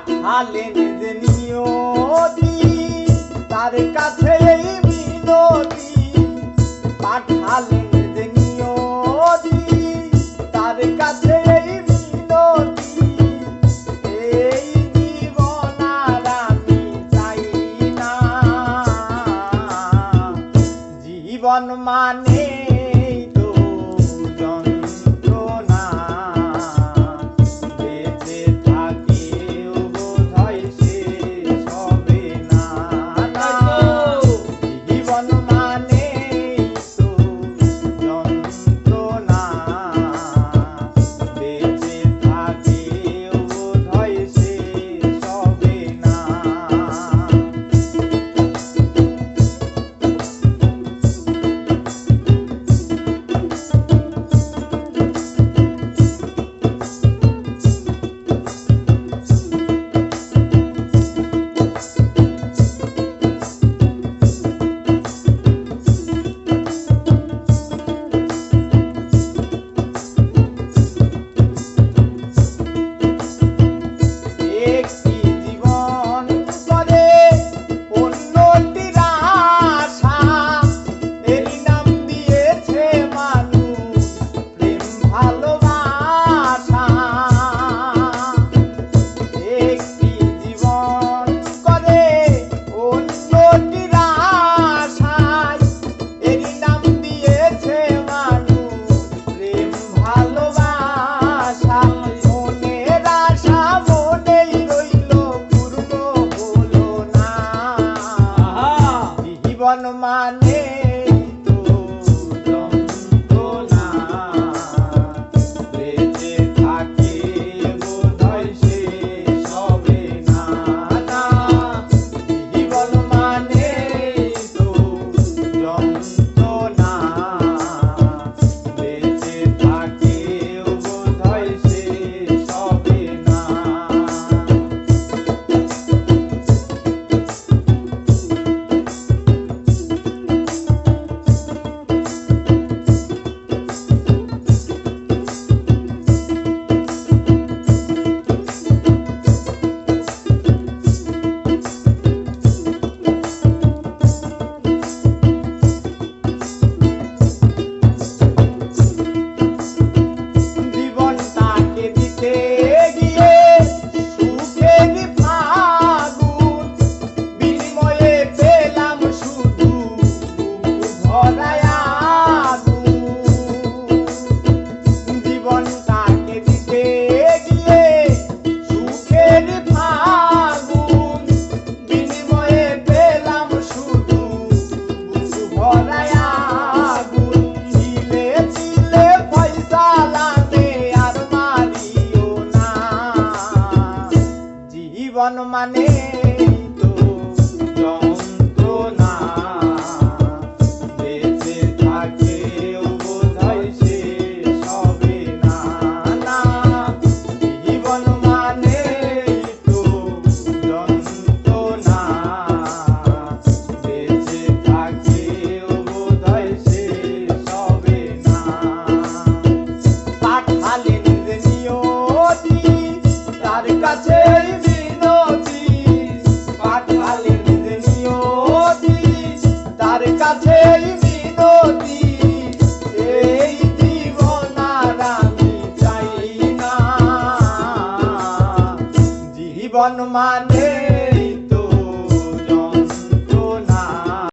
পাঠালেন যে নিয়তি তার কাছে এই মিনতি। পাঠালেন যে নিয়তি তার কাছে এই মিনতি। এই জীবন আর আমি চাই না। জীবন মানে মন মানে no money. তার কাছে মিনতি এই জীবন আর আমি চাই না। জীবন মানে